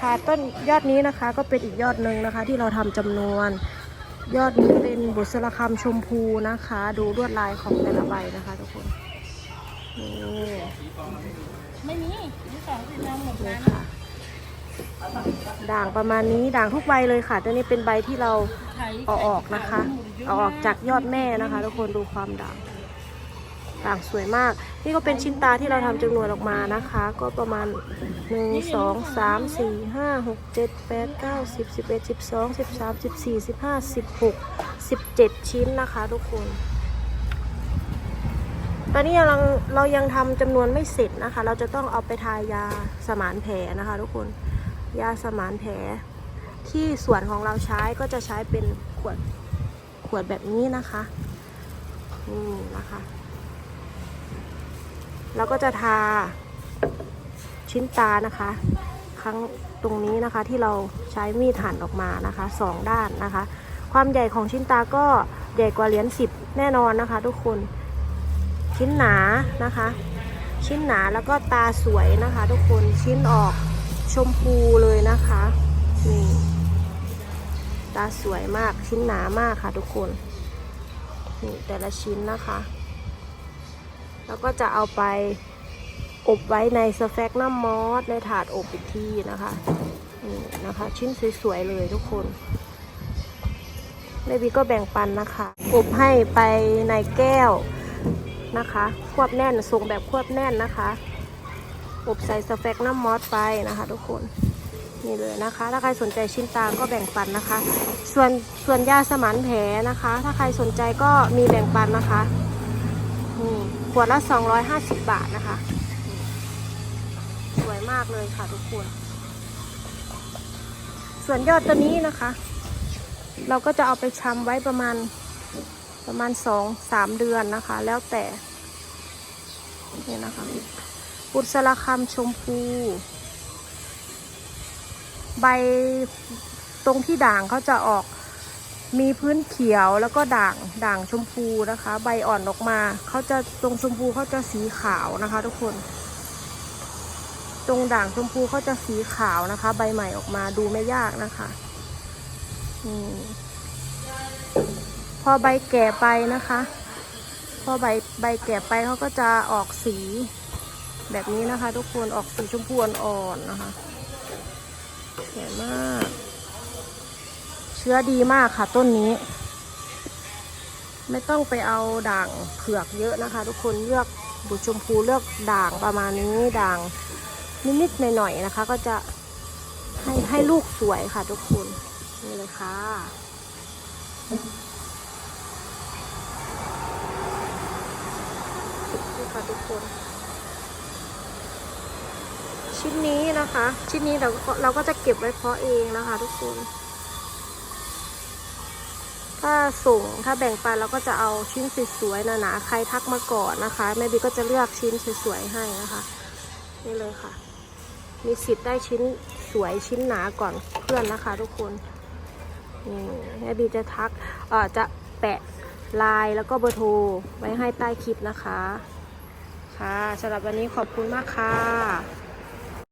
ค่ะต้นยอดนี้นะคะก็เป็นอีกยอดหนึ่งนะคะ ที่เราทำจำนวน ยอดนี้เป็นบุษราคำชมพูนะคะ ดูลวดลายของแต่ละใบนะคะทุกคนนี่ไม่มีที่สองคือน้ำหมดนี่นะค่ะด่างประมาณนี้ด่างทุกใบเลยค่ะตัวนี้เป็นใบที่เราเอาออกนะคะเอาออกจากยอดแม่นะคะ ทุกคนดูความด่าง ด่างสวยมาก นี่ก็เป็นชิ้นตาที่เราทำจำนวนออกมานะคะ ก็ประมาณ 1 2 3 4 5 6 7 8 9 10 11 12 13 14 15 16 17 ชิ้นนะคะทุกคน ตอนนี้เราเรายังทำจำนวนไม่เสร็จนะคะ เราจะต้องเอาไปทายาสมานแผลนะคะ ทุกคนยาสมานแผลที่ส่วนของเราใช้ก็จะใช้เป็นขวดขวดแบบนี้นะคะนี่นะคะ เราก็จะทาชิ้นตานะคะ ครั้งตรงนี้นะคะที่เราใช้มีดหั่นออกมานะคะสองด้านนะคะ ความใหญ่ของชิ้นตาก็ใหญ่กว่าเหรียญสิบแน่นอนนะคะ ทุกคนชิ้นหนานะคะ ชิ้นหนาแล้วก็ตาสวยนะคะ ทุกคนชิ้นออกชมพูเลยนะคะนี่ตาสวยมากชิ้นหนามากค่ะ ทุกคนนี่แต่ละชิ้นนะคะ แล้วก็จะเอาไปอบไว้ในสแฟกน้ำมอสในถาดอบอีกทีนะคะนี่นะคะ ชิ้นสวยๆเลยทุกคนแม่บีก็แบ่งปันนะคะ อบให้ไปในแก้วนะคะ ควบแน่นทรงแบบควบแน่นนะคะ อบใส่สแฟกน้ำมอสไปนะคะ ทุกคนนี่เลยนะคะ ถ้าใครสนใจชิ้นตาก็แบ่งปันนะคะ ส่วนส่วนยาสมานแผลนะคะ ถ้าใครสนใจก็มีแบ่งปันนะคะ นี่ขวดละ 250 บาทนะคะ สวยมากเลยค่ะทุกคน ส่วนยอดตัวนี้นะคะ เราก็จะเอาไปชำไว้ประมาณประมาณ 2-3 เดือนนะคะ แล้วแต่ นี่นะคะปุษราคำชมพู ใบตรงที่ด่างเขาจะออก มีพื้นเขียวแล้วก็ด่างด่างชมพูนะคะ ใบอ่อนออกมาเขาจะตรงชมพูเขาจะสีขาวนะคะ ทุกคน ตรงด่างชมพูเขาจะสีขาวนะคะ ใบใหม่ออกมาดูไม่ยากนะคะอืมพอใบแก่ไปนะคะ พอใบใบแก่ไปเขาก็จะออกสีแบบนี้นะคะ ทุกคนออกสีชมพูอ่อนๆนะคะสวยมาก ชื้อดีมากค่ะต้นนี้ ไม่ต้องไปเอาด่างเผือกเยอะนะคะ ทุกคนเลือกบุชมพูเลือกด่างประมาณนี้ด่างนิดๆหน่อยๆนะคะ ก็จะให้ให้ลูกสวยค่ะทุกคนนี่เลยค่ะนี่ค่ะทุกคน ชิ้นนี้นะคะ ชิ้นนี้เราก็เราก็จะเก็บไว้เพาะเองนะคะ ทุกคน ถ้าส่งถ้าแบ่งปันเราก็จะเอาชิ้นสวยๆหนาๆใครทักมาก่อนนะคะแม่บีก็จะเลือกชิ้นสวยๆให้นะคะนี่เลยค่ะ มีสิทธิ์ได้ชิ้นสวยชิ้นหนาก่อนเพื่อนนะคะทุกคนนี่แม่บีจะทักเอ่อจะแปะไลน์แล้วก็เบอร์โทรไว้ให้ใต้คลิปนะคะ ค่ะสำหรับวันนี้ขอบคุณมากค่ะ